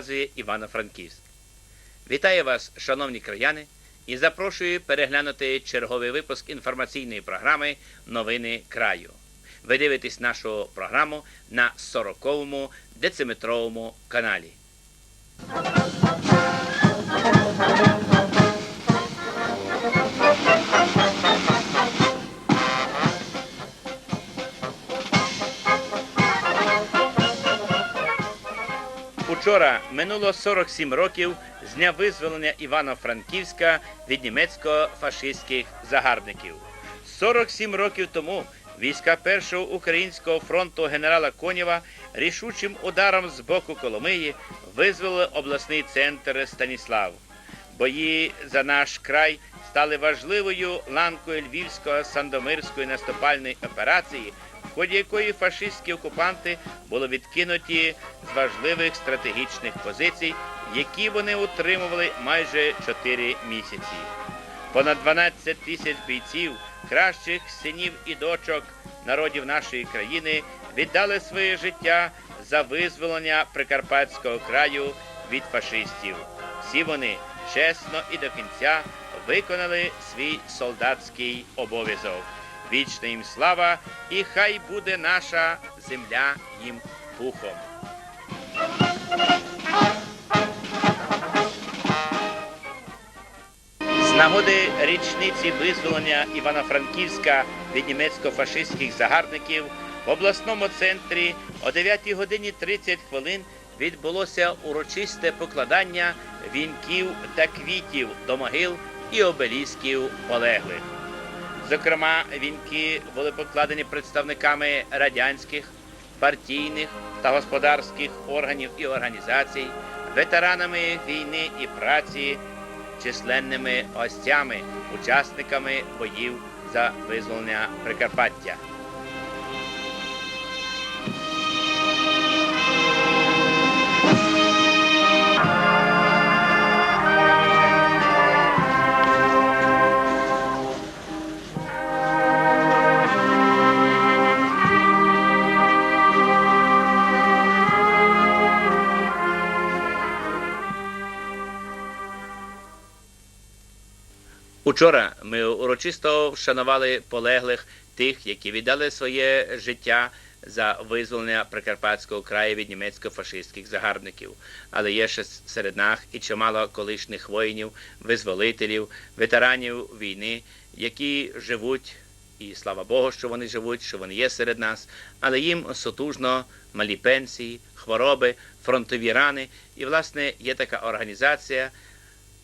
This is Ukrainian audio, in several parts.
показує Івано-Франківськ. Вітаю вас, шановні краяни, і запрошую переглянути черговий випуск інформаційної програми Новини краю. Ви дивитесь нашу програму на 40-му дециметровому каналі. Учора минуло 47 років з дня визволення Івано-Франківська від німецько-фашистських загарбників. 47 років тому війська Першого українського фронту генерала Конєва рішучим ударом з боку Коломиї визволили обласний центр Станіслав. Бої за наш край стали важливою ланкою львівської сандомирської наступальної операції, ході якої фашистські окупанти були відкинуті з важливих стратегічних позицій, які вони утримували майже 4 місяці. Понад 12 тисяч бійців, кращих синів і дочок народів нашої країни віддали своє життя за визволення Прикарпатського краю від фашистів. Всі вони чесно і до кінця виконали свій солдатський обов'язок. Вічна їм слава, і хай буде наша земля їм пухом. З нагоди річниці визволення Івано-Франківська від німецько-фашистських загарбників в обласному центрі о 9 годині 30 хвилин відбулося урочисте покладання вінків та квітів до могил і обелісків полеглих. Зокрема, вінки були покладені представниками радянських, партійних та господарських органів і організацій, ветеранами війни і праці, численними гостями, учасниками боїв за визволення Прикарпаття. Учора ми урочисто вшанували полеглих тих, які віддали своє життя за визволення Прикарпатського краю від німецько-фашистських загарбників. Але є ще серед нас і чимало колишніх воїнів, визволителів, ветеранів війни, які живуть, і слава Богу, що вони живуть, що вони є серед нас, але їм сотужно малі пенсії, хвороби, фронтові рани. І, власне, є така організація.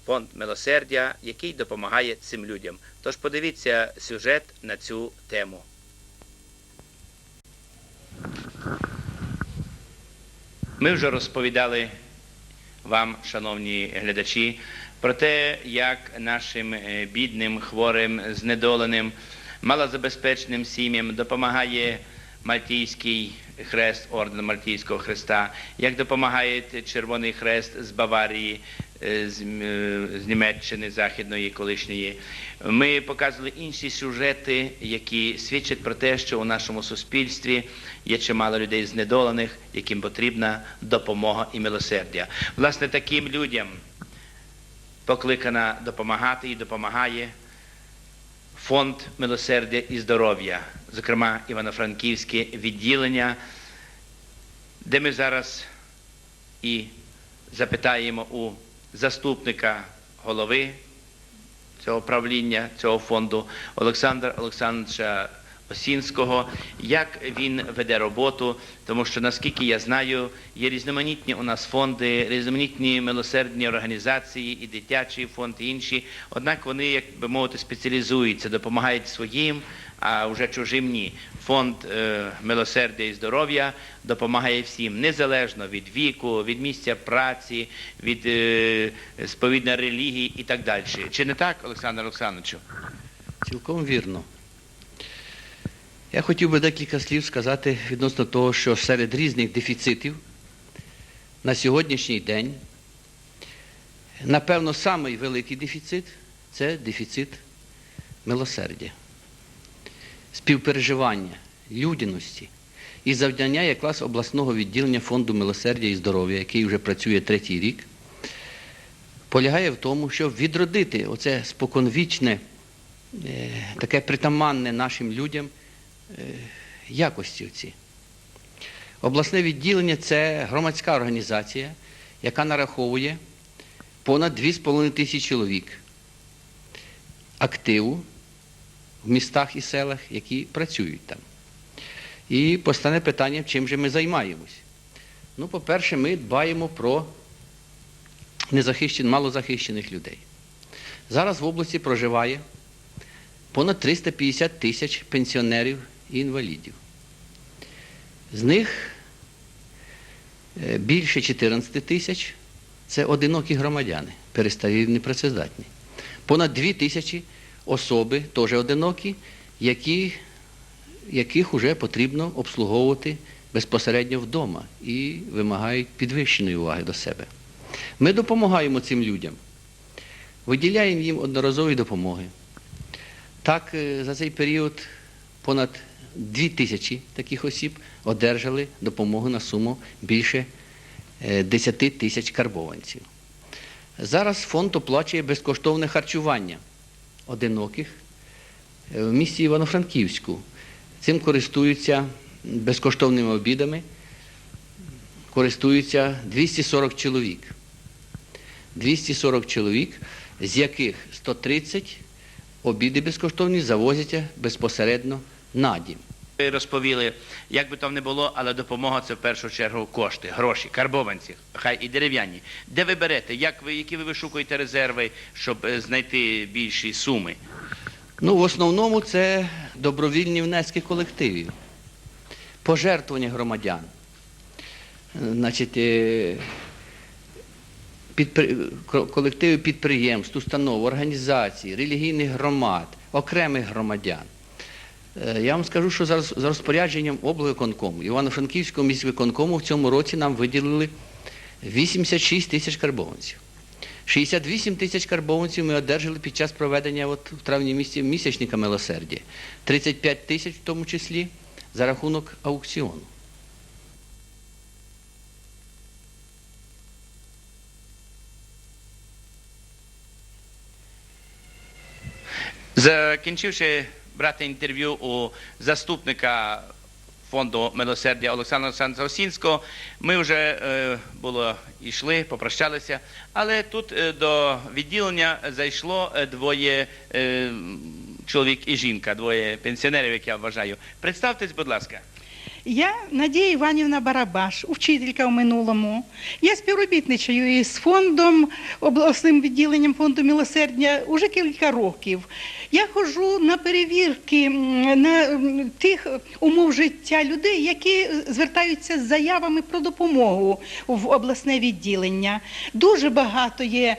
Фонд милосердя, який допомагає цим людям. Тож подивіться сюжет на цю тему. Ми вже розповідали вам, шановні глядачі, про те, як нашим е, бідним, хворим, знедоленим, малозабезпеченим сім'ям допомагає Мальтійський хрест, орден Мальтійського хреста, як допомагає Червоний Хрест з Баварії, з, м, е, з Німеччини Західної колишньої. Ми показували інші сюжети, які свідчать про те, що у нашому суспільстві є чимало людей знедолених, яким потрібна допомога і милосердя. Власне, таким людям покликана допомагати і допомагає фонд милосердя і здоров'я, зокрема Івано-Франківське відділення, де ми зараз і запитаємо у заступника голови цього правління, цього фонду Олександра Олександровича Осінського, як він веде роботу, тому що наскільки я знаю, є різноманітні у нас фонди, різноманітні милосердні організації, і дитячий фонд, і інші. Однак вони, як би мовити, спеціалізуються, допомагають своїм, а вже чужим ні. Фонд е, милосердя і здоров'я допомагає всім, незалежно від віку, від місця праці, від е, сповідної релігії і так далі. Чи не так, Олександр Олександровичу? Цілком вірно. Я хотів би декілька слів сказати відносно того, що серед різних дефіцитів на сьогоднішній день, напевно, самий великий дефіцит це дефіцит милосердя, співпереживання, людяності. і завдання якраз обласного відділення фонду милосердя і здоров'я, який вже працює третій рік, полягає в тому, щоб відродити оце споконвічне, е, таке притаманне нашим людям е, якості оці. Обласне відділення це громадська організація, яка нараховує понад 2,5 тисячі чоловік активу в містах і селах, які працюють там. І постане питання, чим же ми займаємось. Ну, по-перше, ми дбаємо про незахищених, малозахищених людей. Зараз в області проживає понад 350 тисяч пенсіонерів і інвалідів. З них е, більше 14 тисяч це одинокі громадяни, перестарі непрацездатні. Понад 2 тисячі особи, теж одинокі, які, яких вже потрібно обслуговувати безпосередньо вдома і вимагають підвищеної уваги до себе. Ми допомагаємо цим людям, виділяємо їм одноразові допомоги. Так, е, за цей період понад 2 тисячі таких осіб одержали допомогу на суму більше е, 10 тисяч карбованців. Зараз фонд оплачує безкоштовне харчування одиноких е, в місті Івано-Франківську. Цим користуються безкоштовними обідами, користуються 240 чоловік. 240 чоловік, з яких 130 обіди безкоштовні завозяться безпосередньо на дім. Розповіли, як би там не було, але допомога це в першу чергу кошти, гроші, карбованці, хай і дерев'яні. Де ви берете? Як ви, які ви вишукуєте резерви, щоб е, знайти більші суми? Ну, в основному це добровільні внески колективів, пожертвування громадян. Значить, е, підпри- колективи підприємств, установ, організацій, релігійних громад, окремих громадян. Е, Я вам скажу, що зараз за розпорядженням облвиконкому, Івано-Франківського міськвиконкому в цьому році нам виділили 86 тисяч карбованців. 68 тисяч карбованців ми одержали під час проведення от, в травні місяці місячника милосердя. 35 тисяч в тому числі за рахунок аукціону. Закінчивши брати інтерв'ю у заступника фонду милосердя Олександра Олександра Осінського, ми вже е, було йшли, попрощалися, але тут е, до відділення зайшло е, двоє чоловік і жінка, двоє пенсіонерів, як я вважаю. Представтесь, будь ласка. Я Надія Іванівна Барабаш, учителька в минулому. Я співробітничаю із фондом, обласним відділенням фонду милосердя уже кілька років. Я ходжу на перевірки на тих умов життя людей, які звертаються з заявами про допомогу в обласне відділення. Дуже багато є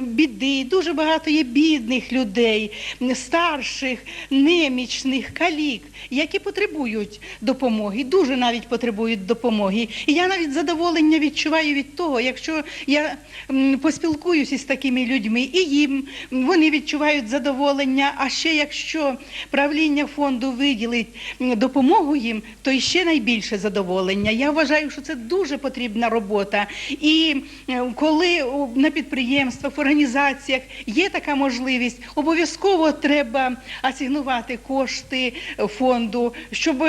біди, дуже багато є бідних людей, старших, немічних, калік, які потребують допомоги, дуже навіть потребують допомоги. І я навіть задоволення відчуваю від того, якщо я поспілкуюся з такими людьми, і їм вони відчувають задоволення. А ще якщо правління фонду виділить допомогу їм, то і ще найбільше задоволення. Я вважаю, що це дуже потрібна робота. І е, коли на підприємствах, в організаціях є така можливість, обов'язково треба асигнувати кошти е, фонду, щоб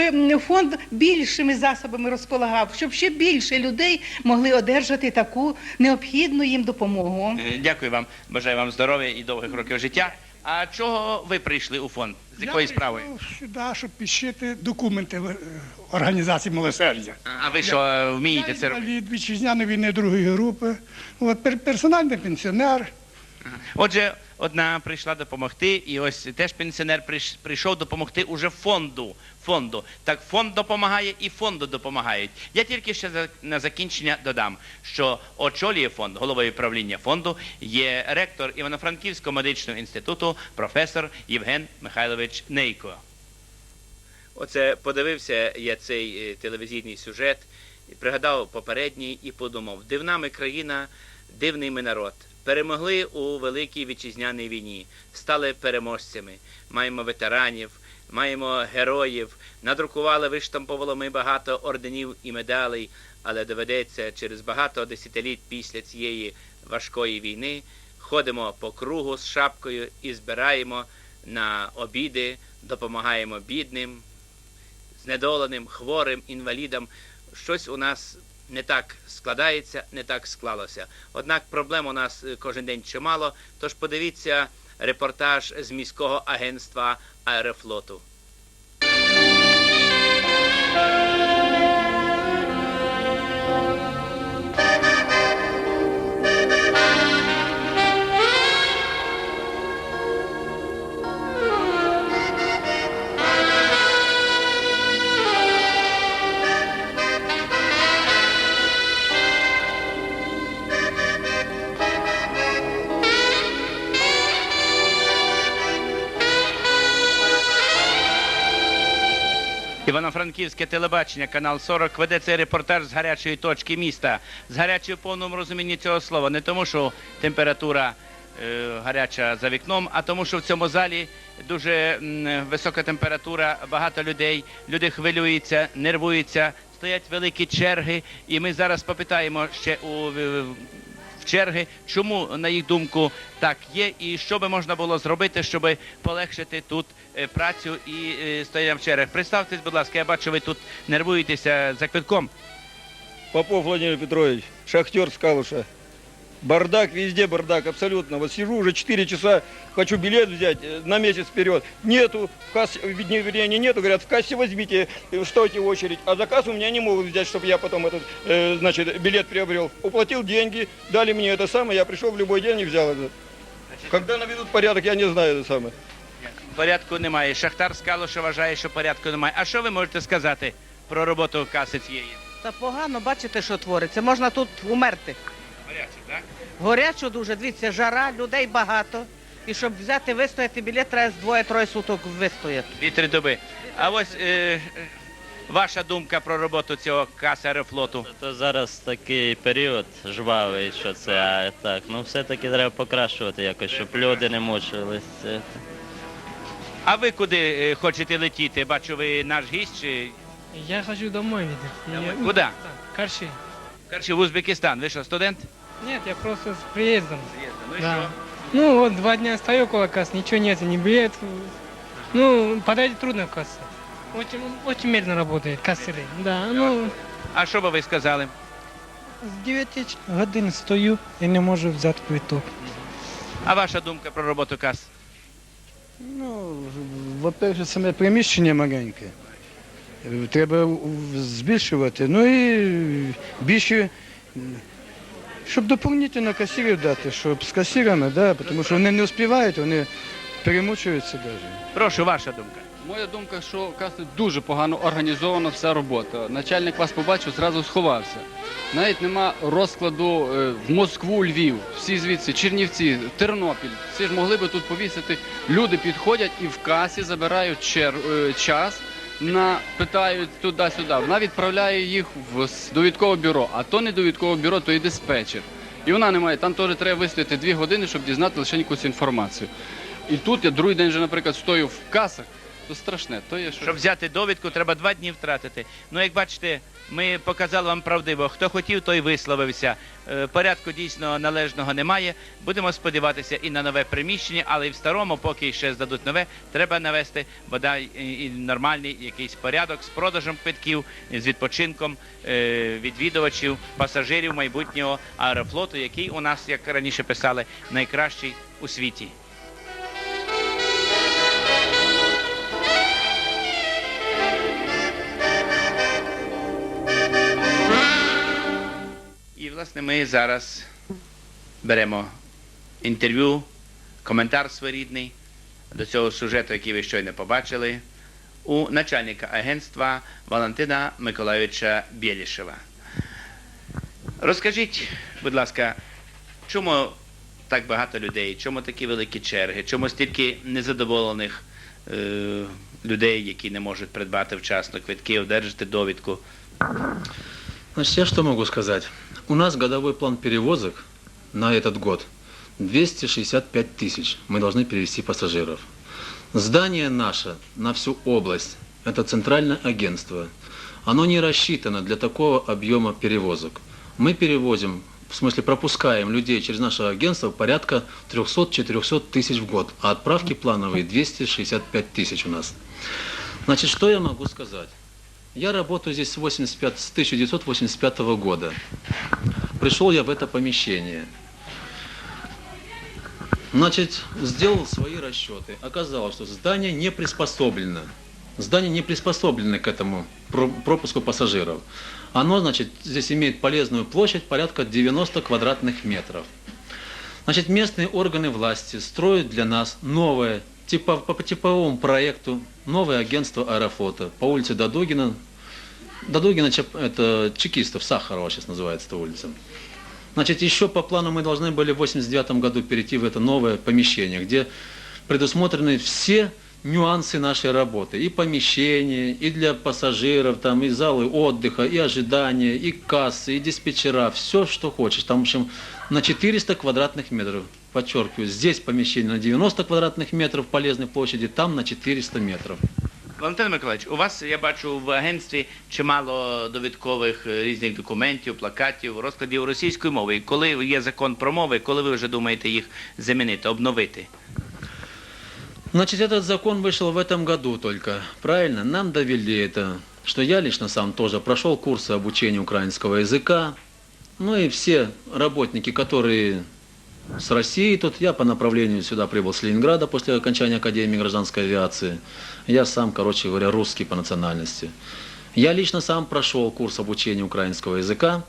фонд більшими засобами розполагав, щоб ще більше людей могли одержати таку необхідну їм допомогу. Е, Дякую вам, бажаю вам здоров'я і довгих років життя. А чого ви прийшли у фонд? З якої Я справи? прийшов сюди, щоб підшити документи в- е, організації милосердя. А ви що е, вмієте це робити? від вітчизняної війни другої групи, от, пер- персональний пенсіонер. Отже, одна прийшла допомогти, і ось теж пенсіонер прийшов допомогти уже фонду. фонду. Так фонд допомагає і фонду допомагають. Я тільки ще на закінчення додам, що очолює фонд, головою правління фонду є ректор Івано-Франківського медичного інституту, професор Євген Михайлович Нейко. Оце подивився я цей е, телевізійний сюжет, пригадав попередній і подумав: дивна ми країна, дивний ми народ. Перемогли у великій вітчизняній війні, стали переможцями. Маємо ветеранів, маємо героїв, надрукували, виштампували ми багато орденів і медалей, але доведеться через багато десятиліть після цієї важкої війни ходимо по кругу з шапкою і збираємо на обіди, допомагаємо бідним, знедоленим, хворим, інвалідам. Щось у нас не так складається, не так склалося. Однак проблем у нас е, кожен день чимало. Тож подивіться репортаж з міського агентства аерофлоту. Івано-Франківське телебачення, канал 40, веде цей репортаж з гарячої точки міста. З гарячої в повному розумінні цього слова. Не тому, що температура е, гаряча за вікном, а тому, що в цьому залі дуже м, висока температура, багато людей, люди хвилюються, нервуються, стоять великі черги. І ми зараз попитаємо ще у черги, чому, на їх думку, так є, і що би можна було зробити, щоб полегшити тут е, працю і е, стояння в чергах. Представтесь, будь ласка, я бачу, ви тут нервуєтеся за квитком. Попов Владимир Петрович, шахтер з Калуша. Бардак, везде бардак, абсолютно. Вот сижу уже 4 часа, хочу билет взять э, на месяц вперед. Нету, в кассе, вернее, вернее, нету, говорят, в кассе возьмите, э, стойте в очередь. А заказ у меня не могут взять, чтобы я потом этот, э, значит, билет приобрел. Уплатил деньги, дали мне это самое, я пришел в любой день и взял это. Когда наведут порядок, я не знаю это самое. Порядку немає. Шахтар з Калуша вважає, що порядку немає. А що ви можете сказати про роботу каси цієї? Та погано, бачите, що твориться. Можна тут умерти. Гаряче, так? Горячо дуже, дивіться, жара, людей багато. І щоб взяти, вистояти білет, треба з двоє-троє суток вистояти. Дві-три доби. А ось е, ваша думка про роботу цього каси аерофлоту. То зараз такий період жвавий, що це, а так, ну все-таки треба покращувати якось, щоб люди не мучились. Це- А ви куди е, хочете летіти? Бачу, ви наш гість чи Я хочу домой. Я-? Так, Карши. Короче, в Узбекистан. Ви що, студент? Нет, я просто с приездом. Ну і Да. що? Ну вот два дня стою около кассы, ничего нет, ни билет. Ну, подойти трудно к кассе. Очень, очень медленно работает кассиры. Да, ну, А що би ви сказали? з 9 годин стою і не можу взяти квиток. А ваша думка про роботу кас? Ну, во-перше, саме приміщення маленьке. Треба збільшувати. Ну і більше, щоб доповнительно касирів дати, щоб з касирами, да, тому що вони не успівають, вони перемучуються навіть. Прошу, ваша думка. Моя думка, що каси дуже погано організована вся робота. Начальник вас побачив, зразу сховався. Навіть нема розкладу е, в Москву, Львів, всі звідси, Чернівці, Тернопіль. Всі ж могли би тут повісити. Люди підходять і в касі забирають чер, е, час, на, питають туди-сюди. Вона відправляє їх в довідкове бюро, а то не довідкове бюро, то і диспетчер. І вона не має, там теж треба вистояти дві години, щоб дізнати лише якусь інформацію. І тут я другий день вже, наприклад, стою в касах, то страшне, то є що. Щоб взяти довідку, треба два дні втратити. Ну, як бачите, ми показали вам правдиво. Хто хотів, той висловився. Е, Порядку дійсно належного немає. Будемо сподіватися і на нове приміщення, але і в старому, поки ще здадуть нове, треба навести бодай і- і нормальний якийсь порядок з продажем квитків, з відпочинком е, відвідувачів, пасажирів майбутнього аерофлоту, який у нас, як раніше писали, найкращий у світі. Власне, ми зараз беремо інтерв'ю, коментар своєрідний до цього сюжету, який ви щойно побачили, у начальника агентства Валентина Миколайовича Бєлішева. Розкажіть, будь ласка, чому так багато людей, чому такі великі черги, чому стільки незадоволених е, людей, які не можуть придбати вчасно квитки, одержати довідку? Значит, я что могу сказать? У нас годовой план перевозок на этот год 265 тысяч. Мы должны перевести пассажиров. Здание наше на всю область – это центральное агентство. Оно не рассчитано для такого объема перевозок. Мы перевозим, в смысле пропускаем людей через наше агентство порядка 300-400 тысяч в год, а отправки плановые 265 тысяч у нас. Значит, что я могу сказать? Я работаю здесь с, 85, с 1985 года. Пришел я в это помещение. Значит, сделал свои расчеты. Оказалось, что здание не приспособлено. Здание не приспособлено к этому про- пропуску пассажиров. Оно, значит, здесь имеет полезную площадь порядка 90 квадратных метров. Значит, местные органы власти строят для нас новое, типа, по типовому проекту, новое агентство аэрофлота по улице Дадугина. Дадугина, это Чекистов, Сахарова сейчас называется эта улица. Значит, еще по плану мы должны были в 89 году перейти в это новое помещение, где предусмотрены все нюансы нашей работы. И помещение, и для пассажиров, там, и залы отдыха, и ожидания, и кассы, и диспетчера, все, что хочешь. Там, в общем, на 400 квадратных метров. Подчеркиваю, здесь помещение на 90 квадратных метров полезной площади, там на 400 метров. Валентин Миколаївич, у вас, я бачу, в агентстві чимало довідкових е, різних документів, плакатів, розкладів російської мови. І коли є закон про мови, коли ви вже думаєте їх замінити, обновити? Значит, этот закон вышел в этом году только, правильно? Нам довели это, что я лично сам тоже прошел курсы обучения украинского языка. Ну и все работники, которые с России, тут я по направлению сюда прибыл с Ленинграда после окончания Академии гражданской авиации. Я сам, короче говоря, русский по национальности. Я лично сам прошел курс обучения украинского языка.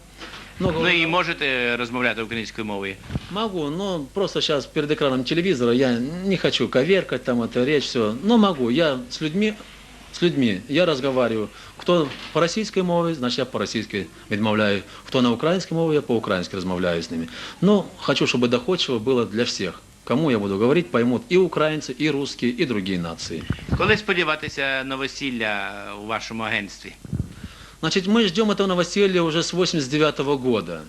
Но, Ну і можете розмовляти українською мовою. Могу, но просто сейчас перед экраном телевизора я не хочу коверкать там эту речь, все. Но могу. Я с людьми, с людьми я разговариваю. Кто по российской мове, значит я по российской відмовляю. Кто на украинской мове, я по украински размовляю с ними. Но хочу, чтобы доходчиво было для всех. Кому я буду говорить, поймут и украинцы, и русские, и другие нации. Коли сподіватися на весілля у вашому агентстві? Значит, мы ждем этого новоселья уже с 89 года.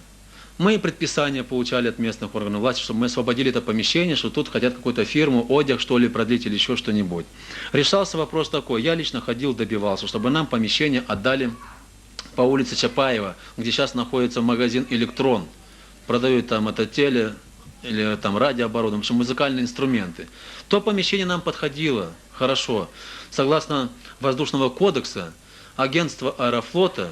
Мы предписания получали от местных органов власти, чтобы мы освободили это помещение, что тут хотят какую-то фирму, одяг, что ли, продлить или еще что-нибудь. Решался вопрос такой. Я лично ходил, добивался, чтобы нам помещение отдали по улице Чапаева, где сейчас находится магазин «Электрон». Продают там это теле или там радиооборудование, в общем, музыкальные инструменты. То помещение нам подходило хорошо. Согласно воздушного кодекса, агентство аэрофлота,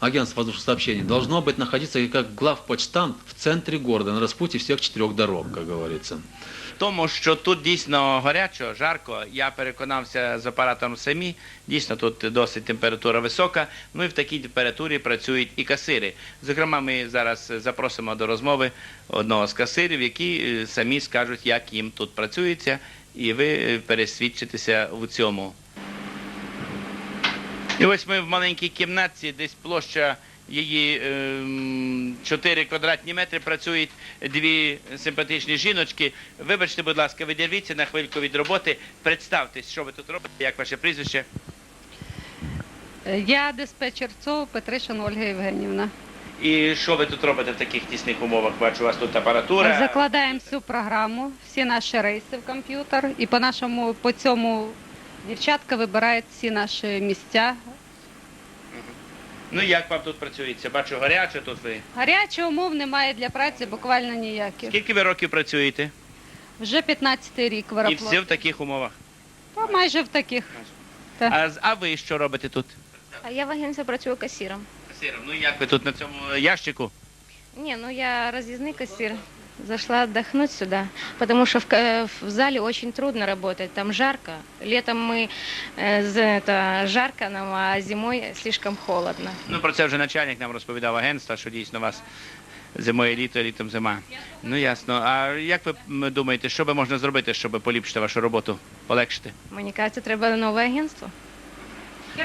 агентство воздушных сообщений, должно быть находиться как главпочтамт в центре города, на распутье всех четырех дорог, как говорится. Тому що тут дійсно гарячо, жарко. Я переконався з апаратом самі. Дійсно, тут досить температура висока. Ну і в такій температурі працюють і касири. Зокрема, ми зараз запросимо до розмови одного з касирів, які е, самі скажуть, як їм тут працюється, і ви е, пересвідчитеся у цьому. І ось ми в маленькій кімнатці, десь площа її ем, 4 квадратні метри працюють дві симпатичні жіночки. Вибачте, будь ласка, відірвіться на хвильку від роботи. Представтесь, що ви тут робите, як ваше прізвище. Я диспетчер ЦОВ Петришин Ольга Євгенівна. І що ви тут робите в таких тісних умовах? Бачу, у вас тут апаратура. Закладаємо всю програму, всі наші рейси в комп'ютер, і по нашому по цьому дівчатка вибирають всі наші місця. Ну як вам тут працюється? Бачу, гаряче тут ви. Гаряче умов немає для праці, буквально ніяких. Скільки ви років працюєте? Вже 15-й рік в І все в таких умовах. Та майже в таких. Так. А, з- а ви що робите тут? А я в агентстві працюю касіром. Касиром. Ну як ви тут на цьому ящику? Ні, ну я роз'їзний кассир. Зашла отдохнуть сюда, потому что в, ка- в зале очень трудно работать, там жарко. Летом мы, э, за- это жарко нам, а зимой слишком холодно. Ну, про це вже начальник нам розповідав агентства, що дійсно у вас зимою літо, літом зима. Ну ясно. А як ви м, думаєте, що би можна зробити, щоб поліпшити вашу роботу, полегшити? Мені кажется, треба нове агентство.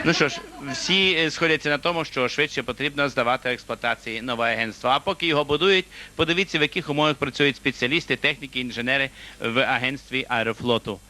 Ну що ж, всі е, сходяться на тому, що швидше потрібно здавати експлуатації нове агентство. А поки його будують, подивіться, в яких умовах працюють спеціалісти, техніки, інженери в агентстві аерофлоту.